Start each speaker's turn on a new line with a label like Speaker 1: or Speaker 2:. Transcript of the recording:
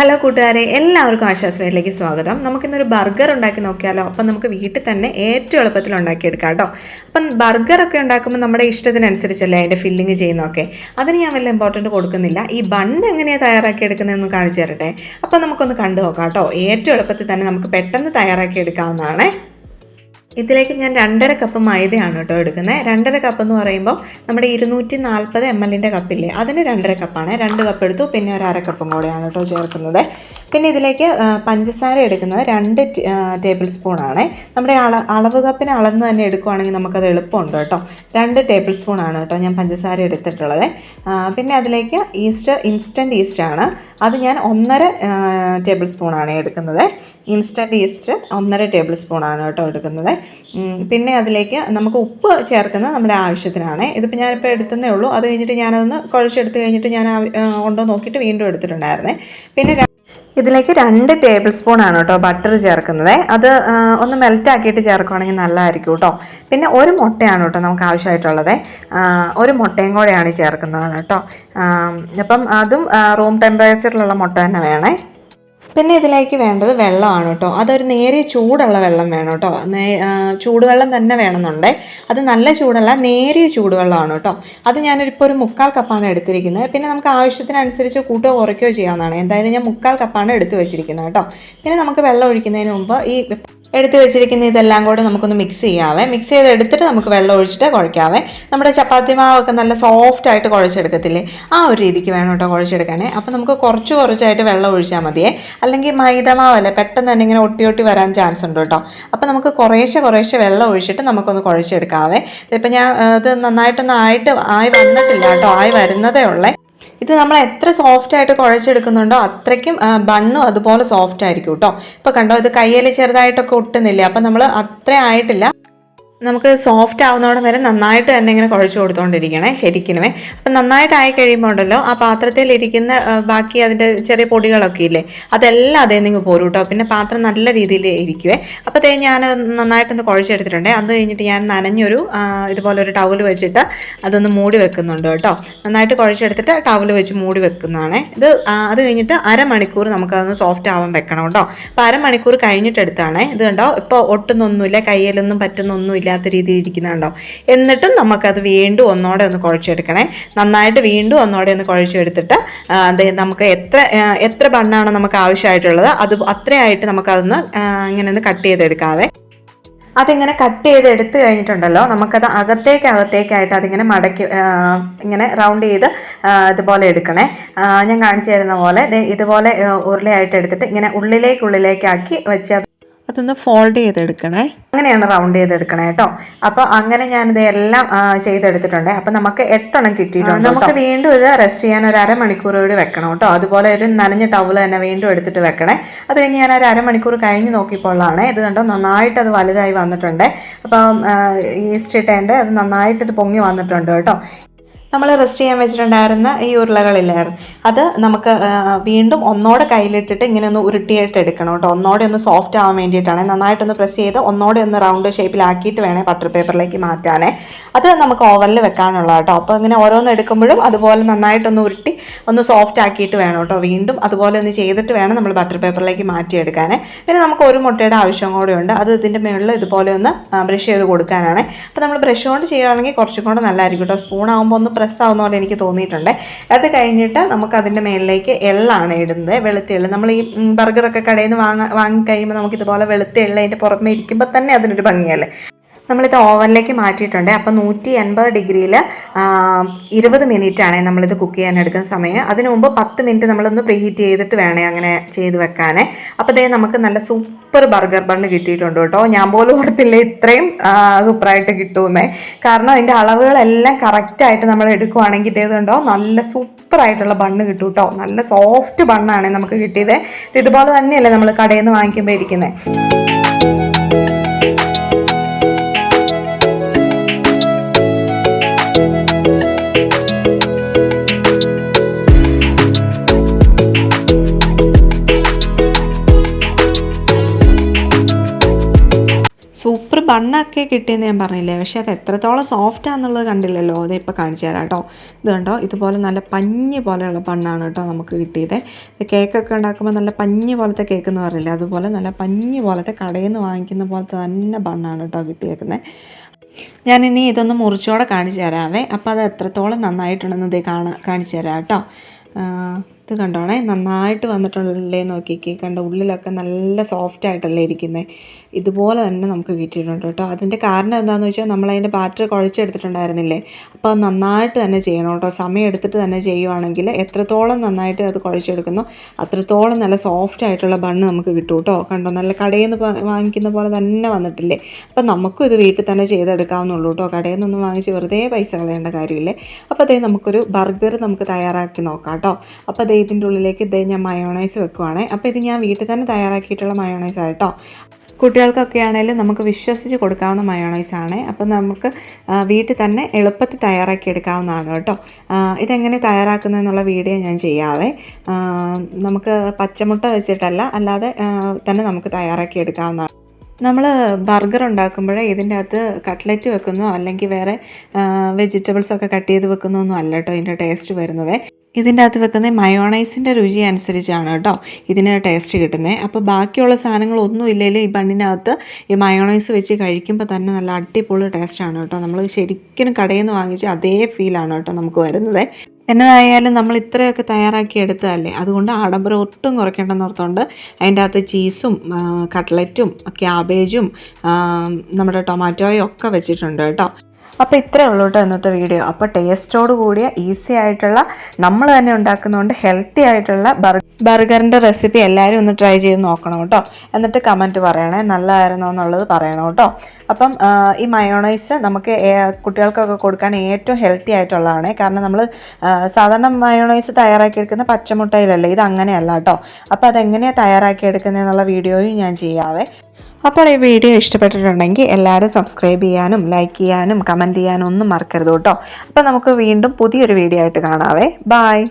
Speaker 1: Hello കൂട്ടുകാരെ എല്ലാവർക്കും ആശ്വാസവയിലേക്ക് സ്വാഗതം. നമുക്കിന്നൊരു ബർഗർ ഉണ്ടാക്കി നോക്കിയാലോ? അപ്പം നമുക്ക് വീട്ടിൽ തന്നെ ഏറ്റവും എളുപ്പത്തിൽ ഉണ്ടാക്കിയെടുക്കാം കേട്ടോ. അപ്പം ബർഗറൊക്കെ ഉണ്ടാക്കുമ്പോൾ നമ്മുടെ ഇഷ്ടത്തിനനുസരിച്ചല്ലേ അതിന്റെ ഫില്ലിങ് ചെയ്യുന്നതൊക്കെ? അതിന് ഞാൻ വലിയ ഇമ്പോർട്ടന്റ് കൊടുക്കുന്നില്ല. ഈ ബണ്ണ് എങ്ങനെയാണ് തയ്യാറാക്കി എടുക്കുന്നതെന്ന് കാണിച്ചു തരട്ടെ. അപ്പം നമുക്കൊന്ന് കണ്ടു നോക്കാം കേട്ടോ. ഏറ്റവും എളുപ്പത്തിൽ തന്നെ നമുക്ക് പെട്ടെന്ന് തയ്യാറാക്കി എടുക്കാവുന്നതാണേ ഇതിലേക്ക് ഞാൻ രണ്ടര കപ്പ് മൈദയാണ് കേട്ടോ എടുക്കുന്നത്. രണ്ടര കപ്പ് എന്ന് പറയുമ്പോൾ നമ്മുടെ ഇരുന്നൂറ്റി നാൽപ്പത് എം എല്ലിന്റെ കപ്പില്ലേ അതിന് രണ്ടര കപ്പാണ് രണ്ട് കപ്പ് എടുത്തു. പിന്നെ ഒരു അര കപ്പും കൂടെയാണ് കേട്ടോ ചേർക്കുന്നത്. പിന്നെ ഇതിലേക്ക് പഞ്ചസാര എടുക്കുന്നത് രണ്ട് ടേബിൾ സ്പൂണാണ് നമ്മുടെ അള അളവ് കപ്പിന് അളന്ന് തന്നെ എടുക്കുവാണെങ്കിൽ നമുക്കത് എളുപ്പമുണ്ട് കേട്ടോ. രണ്ട് ടേബിൾ സ്പൂണാണ് കേട്ടോ ഞാൻ പഞ്ചസാര എടുത്തിട്ടുള്ളത്. പിന്നെ അതിലേക്ക് ഈസ്റ്റ് ഇൻസ്റ്റന്റ് ഈസ്റ്റ് ആണ്. അത് ഞാൻ ഒന്നര ടേബിൾ സ്പൂണാണ് എടുക്കുന്നത്. ഇൻസ്റ്റന്റ് ഈസ്റ്റ് ഒന്നര ടേബിൾ സ്പൂണാണ് കേട്ടോ എടുക്കുന്നത്. പിന്നെ അതിലേക്ക് നമുക്ക് ഉപ്പ് ചേർക്കുന്നത് നമ്മുടെ ആവശ്യത്തിനാണ്. ഇതിപ്പോൾ ഞാനിപ്പോൾ എടുത്തതേ ഉള്ളൂ. അത് കഴിഞ്ഞിട്ട് ഞാനതൊന്ന് കുഴച്ചെടുത്ത് കഴിഞ്ഞിട്ട് ഞാൻ ഉണ്ടോ നോക്കിയിട്ട് വീണ്ടും എടുത്തിട്ടുണ്ടായിരുന്നേ. പിന്നെ ഇതിലേക്ക് രണ്ട് ടേബിൾ സ്പൂൺ ആണ് കേട്ടോ ബട്ടർ ചേർക്കുന്നത്. അത് ഒന്ന് മെൽറ്റ് ആക്കിയിട്ട് ചേർക്കുകയാണെങ്കിൽ നല്ലതായിരിക്കും കേട്ടോ. പിന്നെ ഒരു മുട്ടയാണ് കേട്ടോ നമുക്ക് ആവശ്യമായിട്ടുള്ളത്. ഒരു മുട്ടയും കൂടെയാണ് ചേർക്കുന്നതാണ് കേട്ടോ. അപ്പം അതും റൂം ടെമ്പറേച്ചറിലുള്ള മുട്ട തന്നെ വേണേ. പിന്നെ ഇതിലേക്ക് വേണ്ടത് വെള്ളമാണ് കേട്ടോ. അതൊരു നേരിയ ചൂടുള്ള വെള്ളം വേണം കേട്ടോ. ചൂടുവെള്ളം തന്നെ വേണമെന്നുണ്ടേ. അത് നല്ല ചൂടല്ല നേരിയ ചൂടുവെള്ളമാണ് കേട്ടോ. അത് ഞാനിപ്പോൾ ഒരു മുക്കാൽ കപ്പാണ് എടുത്തിരിക്കുന്നത്. പിന്നെ നമുക്ക് ആവശ്യത്തിനനുസരിച്ച് കൂട്ടോ കുറയ്ക്കുകയോ ചെയ്യാവുന്നതാണ്. എന്തായാലും ഞാൻ മുക്കാൽ കപ്പാണ് എടുത്തു വെച്ചിരിക്കുന്നത് കേട്ടോ. പിന്നെ നമുക്ക് വെള്ളം ഒഴിക്കുന്നതിന് മുമ്പ് ഈ എടുത്ത് വെച്ചിരിക്കുന്ന ഇതെല്ലാം കൂടെ നമുക്കൊന്ന് മിക്സ് ചെയ്യാവേ. മിക്സ് ചെയ്ത് എടുത്തിട്ട് നമുക്ക് വെള്ളം ഒഴിച്ചിട്ട് കുഴയ്ക്കാവേ. നമ്മുടെ ചപ്പാത്തി മാവൊക്കെ നല്ല സോഫ്റ്റ് ആയിട്ട് കുഴച്ചെടുക്കത്തില്ലേ? ആ ഒരു രീതിക്ക് വേണം കേട്ടോ കുഴച്ചെടുക്കാനേ. അപ്പോൾ നമുക്ക് കുറച്ച് കുറച്ചായിട്ട് വെള്ളം ഒഴിച്ചാൽ മതിയേ. അല്ലെങ്കിൽ മൈദ മാവല്ലേ പെട്ടെന്ന് തന്നെ ഇങ്ങനെ ഒട്ടി ഒട്ടി വരാൻ ചാൻസ് ഉണ്ട് കേട്ടോ. അപ്പോൾ നമുക്ക് കുറേശ്ശെ കുറേശ്ശെ വെള്ളം ഒഴിച്ചിട്ട് നമുക്കൊന്ന് കുഴച്ചെടുക്കാവേ. ഇപ്പം ഞാൻ ഇത് നന്നായിട്ടൊന്നും ആയിട്ട് ആയി വന്നിട്ടില്ല കേട്ടോ. ആയി വരുന്നതേ ഉള്ളേ. ഇത് നമ്മൾ എത്ര സോഫ്റ്റ് ആയിട്ട് കുഴച്ചെടുക്കുന്നുണ്ടോ അത്രയ്ക്കും ബണ്ണും അതുപോലെ സോഫ്റ്റ് ആയിരിക്കും കേട്ടോ ഇപ്പോൾ കണ്ടോ ഇത് കയ്യിൽ ചെറുതായിട്ടൊക്കെ ഒട്ടുന്നില്ലേ. അപ്പം നമ്മൾ അത്ര ആയിട്ടില്ല. നമുക്ക് സോഫ്റ്റ് ആവുന്നതോടെ വരെ നന്നായിട്ട് തന്നെ ഇങ്ങനെ കുഴച്ച് കൊടുത്തുകൊണ്ടിരിക്കണേ ശരിക്കുമേ അപ്പം നന്നായിട്ടായി കഴിയുമ്പോൾ ഉണ്ടല്ലോ ആ പാത്രത്തിൽ ഇരിക്കുന്ന ബാക്കി അതിന്റെ ചെറിയ പൊടികളൊക്കെ ഇല്ലേ അതെല്ലാം അതേ നിങ്ങൾ പോരും കേട്ടോ പിന്നെ പാത്രം നല്ല രീതിയിൽ ഇരിക്കുവേ. അപ്പോൾ തേ ഞാൻ നന്നായിട്ടൊന്ന് കുഴച്ചെടുത്തിട്ടുണ്ട്. അത് കഴിഞ്ഞിട്ട് ഞാൻ നനഞ്ഞൊരു ഇതുപോലെ ഒരു ടവൽ വെച്ചിട്ട് അതൊന്ന് മൂടി വെക്കുന്നുണ്ട് കേട്ടോ. നന്നായിട്ട് കുഴച്ചെടുത്തിട്ട് ടവൽ വെച്ച് മൂടി വെക്കുന്നതാണ്. ഇത് അത് കഴിഞ്ഞിട്ട് അരമണിക്കൂർ നമുക്കതൊന്ന് സോഫ്റ്റ് ആവാൻ വെക്കണം കേട്ടോ. അപ്പോൾ അരമണിക്കൂർ കഴിഞ്ഞിട്ട് എടുത്താണ് ഇത് കണ്ടോ? ഇപ്പോൾ ഒട്ടുന്നൊന്നുമില്ല കയ്യിലൊന്നും പറ്റുന്നൊന്നും ഇല്ലാത്ത രീതിയിൽ ഇരിക്കുന്നുണ്ടോ എന്നിട്ടും നമുക്കത് വീണ്ടും ഒന്നോടെ ഒന്ന് കുഴച്ചെടുക്കണേ. നന്നായിട്ട് വീണ്ടും ഒന്നോടെ ഒന്ന് കുഴച്ചെടുത്തിട്ട് നമുക്ക് എത്ര എത്ര ബണ്ണാണോ നമുക്ക് ആവശ്യമായിട്ടുള്ളത് അത് അത്രയായിട്ട് നമുക്കതൊന്ന് ഇങ്ങനെ ഒന്ന് കട്ട് ചെയ്തെടുക്കാവേ. അതിങ്ങനെ കട്ട് ചെയ്ത് എടുത്തു കഴിഞ്ഞിട്ടുണ്ടല്ലോ നമുക്കത് അകത്തേക്ക് അകത്തേക്കായിട്ട് അതിങ്ങനെ മടക്കി ഇങ്ങനെ റൗണ്ട് ചെയ്ത് ഇതുപോലെ എടുക്കണേ. ഞാൻ കാണിച്ചു തരുന്ന പോലെ ഇതുപോലെ ഉരുളയായിട്ട് എടുത്തിട്ട് ഇങ്ങനെ ഉള്ളിലേക്ക് ഉള്ളിലേക്കാക്കി വെച്ച് അതൊന്ന് ഫോൾഡ് ചെയ്തെടുക്കണേ. അങ്ങനെയാണ് റൗണ്ട് ചെയ്തെടുക്കണേ കേട്ടോ അപ്പോൾ അങ്ങനെ ഞാനിത് എല്ലാം ചെയ്തെടുത്തിട്ടുണ്ട്. അപ്പോൾ നമുക്ക് എട്ടെണ്ണം കിട്ടിയിട്ടുണ്ട് നമുക്ക് വീണ്ടും ഇത് റെസ്റ്റ് ചെയ്യാൻ ഒരു അരമണിക്കൂർ കൂടി വെക്കണം കേട്ടോ അതുപോലെ ഒരു നനഞ്ഞ ടവൽ തന്നെ വീണ്ടും എടുത്തിട്ട് വെക്കണേ. അത് കഴിഞ്ഞ് ഞാൻ ഒരു അരമണിക്കൂർ കഴിഞ്ഞ് നോക്കിയപ്പോഴാണ് ഇത് കണ്ടോ നന്നായിട്ട് അത് വലുതായി വന്നിട്ടുണ്ട്. അപ്പം ഈസ്റ്റ് ഇട്ടേണ്ട അത് നന്നായിട്ട് ഇത് പൊങ്ങി വന്നിട്ടുണ്ട് കേട്ടോ നമ്മൾ റെസ്റ്റ് ചെയ്യാൻ വെച്ചിട്ടുണ്ടായിരുന്ന ഈ ഉരുളകളില്ലായിരുന്നു. അത് നമുക്ക് വീണ്ടും ഒന്നോടെ കയ്യിലിട്ടിട്ട് ഇങ്ങനെ ഒന്ന് ഉരുട്ടിയായിട്ട് എടുക്കണം കേട്ടോ. ഒന്നോടെ ഒന്ന് സോഫ്റ്റ് ആവാൻ വേണ്ടിയിട്ടാണ്. നന്നായിട്ടൊന്ന് പ്രസ് ചെയ്ത് ഒന്നോടെ ഒന്ന് റൗണ്ട് ഷേപ്പിലാക്കിയിട്ട് വേണേൽ ബട്ടർ പേപ്പറിലേക്ക് മാറ്റാനേ. അത് നമുക്ക് ഓവനിൽ വെക്കാനുള്ള കേട്ടോ. അപ്പോൾ ഇങ്ങനെ ഓരോന്ന് എടുക്കുമ്പോഴും അതുപോലെ നന്നായിട്ടൊന്ന് ഉരുട്ടി ഒന്ന് സോഫ്റ്റ് ആക്കിയിട്ട് വേണം കേട്ടോ. വീണ്ടും അതുപോലെ ഒന്ന് ചെയ്തിട്ട് വേണം നമ്മൾ ബട്ടർ പേപ്പറിലേക്ക് മാറ്റിയെടുക്കാനേ. പിന്നെ നമുക്ക് ഒരു മുട്ടയുടെ ആവശ്യം കൂടെ ഉണ്ട്. അത് ഇതിന്റെ മുകളിൽ ഇതുപോലെ ഒന്ന് ബ്രഷ് ചെയ്ത് കൊടുക്കാനാണ്. അപ്പോൾ നമ്മൾ ബ്രഷ് കൊണ്ട് ചെയ്യുകയാണെങ്കിൽ കുറച്ചും കൂടെ നല്ലതായിരിക്കും കേട്ടോ. സ്പൂൺ ആകുമ്പോൾ ഒന്ന് പ്രസ് ആവുന്ന പോലെ എനിക്ക് തോന്നിയിട്ടുണ്ട്. അത് കഴിഞ്ഞിട്ട് നമുക്ക് അതിന്റെ മേളിലേക്ക് എള്ളാണ് ഇടുന്നത്. വെളുത്ത എള്ള്. നമ്മൾ ഈ ബർഗറൊക്കെ കടയിൽ നിന്ന് വാങ്ങാൻ വാങ്ങിക്കഴിയുമ്പോൾ നമുക്ക് ഇതുപോലെ വെളുത്ത എള്ള് അതിന്റെ പുറമേ ഇരിക്കുമ്പോൾ തന്നെ അതിനൊരു ഭംഗിയല്ലേ? നമ്മളിത് ഓവനിലേക്ക് മാറ്റിയിട്ടുണ്ട്. അപ്പോൾ നൂറ്റി എൺപത് ഡിഗ്രിയിൽ ഇരുപത് മിനിറ്റ് ആണ് നമ്മളിത് കുക്ക് ചെയ്യാൻ എടുക്കുന്ന സമയം. അതിനു മുമ്പ് പത്ത് മിനിറ്റ് നമ്മളൊന്ന് പ്രീഹീറ്റ് ചെയ്തിട്ട് വേണേ അങ്ങനെ ചെയ്ത് വെക്കാനേ. അപ്പോൾ ദേ നമുക്ക് നല്ല സൂപ്പർ ബർഗർ ബണ്ണ് കിട്ടിയിട്ടുണ്ട് കേട്ടോ. ഞാൻ പോലും ഓർത്തില്ല ഇത്രയും സൂപ്പറായിട്ട് കിട്ടുമെന്നേ. കാരണം അതിന്റെ അളവുകളെല്ലാം കറക്റ്റായിട്ട് നമ്മൾ എടുക്കുവാണെങ്കിൽ ഇതേതുണ്ടോ നല്ല സൂപ്പറായിട്ടുള്ള ബണ്ണ് കിട്ടും കേട്ടോ. നല്ല സോഫ്റ്റ് ബണ്ണാണ് നമുക്ക് കിട്ടിയത്. ഇത് ഇതുപോലെ തന്നെയല്ലേ നമ്മൾ കടയിൽ നിന്ന് വാങ്ങിക്കുമ്പോൾ ഇരിക്കുന്നത് ബണ്ണൊക്കെ കിട്ടിയെന്ന് ഞാൻ പറഞ്ഞില്ലേ? പക്ഷേ അത് എത്രത്തോളം സോഫ്റ്റ് ആണെന്നുള്ളത് കണ്ടില്ലല്ലോ. അത് ഇപ്പോൾ കാണിച്ചു തരാം കേട്ടോ. ഇത് കണ്ടോ? ഇതുപോലെ നല്ല പഞ്ഞ് പോലെയുള്ള ബണ്ണാണ് കേട്ടോ നമുക്ക് കിട്ടിയത്. കേക്കൊക്കെ ഉണ്ടാക്കുമ്പോൾ നല്ല പഞ്ഞ് പോലത്തെ കേക്ക് എന്ന് പറയില്ലേ? അതുപോലെ നല്ല പഞ്ഞ് പോലത്തെ കടയിൽ നിന്ന് വാങ്ങിക്കുന്ന പോലത്തെ തന്നെ ബണ്ണാണ് കേട്ടോ കിട്ടിയേക്കുന്നത് ഞാനിനി ഇതൊന്ന് മുറിച്ചോടെ കാണിച്ചു തരാവേ. അപ്പോൾ അത് എത്രത്തോളം നന്നായിട്ടുണ്ടെന്ന് ഇത് കാണാ കാണിച്ചു തരാം കേട്ടോ. ഇത് കണ്ടോണേ നന്നായിട്ട് വന്നിട്ടുണ്ടല്ലേ നോക്കിക്കേ. കണ്ട ഉള്ളിലൊക്കെ നല്ല സോഫ്റ്റ് ആയിട്ടല്ലേ ഇരിക്കുന്നത് ഇതുപോലെ തന്നെ നമുക്ക് കിട്ടിയിട്ടുണ്ട് കേട്ടോ. അതിന്റെ കാരണം എന്താണെന്ന് വെച്ചാൽ നമ്മളതിന്റെ ബാറ്ററി കുഴച്ചെടുത്തിട്ടുണ്ടായിരുന്നില്ലേ? അപ്പോൾ നന്നായിട്ട് തന്നെ ചെയ്യണം കേട്ടോ. സമയം എടുത്തിട്ട് തന്നെ ചെയ്യുവാണെങ്കിൽ എത്രത്തോളം നന്നായിട്ട് അത് കുഴച്ചെടുക്കുന്നു അത്രത്തോളം നല്ല സോഫ്റ്റ് ആയിട്ടുള്ള ബണ്ണ് നമുക്ക് കിട്ടും കേട്ടോ. കണ്ടോ നല്ല കടയിൽ നിന്ന് വാങ്ങിക്കുന്ന പോലെ തന്നെ വന്നിട്ടില്ലേ? അപ്പോൾ നമുക്കും ഇത് വീട്ടിൽ തന്നെ ചെയ്തെടുക്കാവുന്നുള്ളൂ കേട്ടോ. കടയിൽ നിന്നൊന്നും വാങ്ങിച്ച് വെറുതെ പൈസ കളയേണ്ട കാര്യമില്ലേ? അപ്പോൾ അതേ നമുക്കൊരു ബർഗർ നമുക്ക് തയ്യാറാക്കി നോക്കാം കേട്ടോ. അപ്പോൾ അതേ ഇതിന്റെ ഉള്ളിലേക്ക് ഇതേ ഞാൻ മയോണൈസ് വെക്കുവാണേ. അപ്പോൾ ഇത് ഞാൻ വീട്ടിൽ തന്നെ തയ്യാറാക്കിയിട്ടുള്ള മയോണൈസ് ആട്ടോ കുട്ടികൾക്കൊക്കെ ആണെങ്കിലും നമുക്ക് വിശ്വസിച്ച് കൊടുക്കാവുന്ന മയോണൈസ് ആണ് അപ്പം നമുക്ക് വീട്ടിൽ തന്നെ എളുപ്പത്തിൽ തയ്യാറാക്കി എടുക്കാവുന്നതാണ് കേട്ടോ. ഇതെങ്ങനെ തയ്യാറാക്കുന്നതെന്നുള്ള വീഡിയോ ഞാൻ ചെയ്യാവേ. നമുക്ക് പച്ചമുട്ട വെച്ചിട്ടല്ല അല്ലാതെ തന്നെ നമുക്ക് തയ്യാറാക്കി എടുക്കാവുന്നതാണ്. നമ്മൾ ബർഗർ ഉണ്ടാക്കുമ്പോൾ ഇതിന്റെ അകത്ത് കട്ട്ലറ്റ് വെക്കുന്നോ അല്ലെങ്കിൽ വേറെ വെജിറ്റബിൾസ് ഒക്കെ കട്ട് ചെയ്ത് വെക്കുന്നോ ഒന്നും അല്ല കേട്ടോ ഇതിന്റെ ടേസ്റ്റ് വരുന്നത്. ഇതിന്റെ അകത്ത് വെക്കുന്ന മയോണൈസിന്റെ രുചി അനുസരിച്ചാണ് കേട്ടോ ഇതിന് ടേസ്റ്റ് കിട്ടുന്നത് അപ്പോൾ ബാക്കിയുള്ള സാധനങ്ങളൊന്നും ഇല്ലെങ്കിലും ഈ ബണ്ണിനകത്ത് ഈ മയോണൈസ് വെച്ച് കഴിക്കുമ്പോൾ തന്നെ നല്ല അടിപൊളി ടേസ്റ്റാണ് കേട്ടോ. നമ്മൾ ശരിക്കും കടയിൽ നിന്ന് വാങ്ങിച്ച അതേ ഫീലാണ് കേട്ടോ നമുക്ക് വരുന്നത്. എന്നതായാലും നമ്മൾ ഇത്രയൊക്കെ തയ്യാറാക്കി എടുത്തതല്ലേ? അതുകൊണ്ട് ആഡംബരം ഒട്ടും കുറയ്ക്കേണ്ടെന്ന് ഓർത്തുകൊണ്ട് അതിന്റെ അകത്ത് ചീസും കട്ട്ലറ്റും ക്യാബേജും നമ്മുടെ ടൊമാറ്റോയും ഒക്കെ വെച്ചിട്ടുണ്ട് കേട്ടോ. അപ്പോൾ ഇത്രയേ ഉള്ളൂ കേട്ടോ ഇന്നത്തെ വീഡിയോ അപ്പോൾ ടേസ്റ്റോട് കൂടിയ ഈസി ആയിട്ടുള്ള നമ്മൾ തന്നെ ഉണ്ടാക്കുന്നതുകൊണ്ട് ഹെൽത്തി ആയിട്ടുള്ള ബർഗറിന്റെ റെസിപ്പി എല്ലാവരും ഒന്ന് ട്രൈ ചെയ്ത് നോക്കണം കേട്ടോ. എന്നിട്ട് കമന്റ് പറയണേ. നല്ലതായിരുന്നോ എന്നുള്ളത് പറയണം കേട്ടോ. അപ്പം ഈ മയോണൈസ് നമുക്ക് കുട്ടികൾക്കൊക്കെ കൊടുക്കാൻ ഏറ്റവും ഹെൽത്തി ആയിട്ടുള്ളതാണ്. കാരണം നമ്മൾ സാധാരണ മയോണൈസ് തയ്യാറാക്കി എടുക്കുന്ന പച്ചമുട്ടയിലല്ലേ? ഇത് അങ്ങനെയല്ല കേട്ടോ. അപ്പോൾ അതെങ്ങനെയാണ് തയ്യാറാക്കി എടുക്കുന്നതെന്നുള്ള വീഡിയോയും ഞാൻ ചെയ്യാവേ. അപ്പോൾ ഈ വീഡിയോ ഇഷ്ടപ്പെട്ടിട്ടുണ്ടെങ്കിൽ എല്ലാവരും സബ്സ്ക്രൈബ് ചെയ്യാനും ലൈക്ക് ചെയ്യാനും കമന്റ് ചെയ്യാനും ഒന്നും മറക്കരുത് കേട്ടോ. അപ്പോൾ നമുക്ക് വീണ്ടും പുതിയൊരു വീഡിയോ ആയിട്ട് കാണാവേ. ബായ്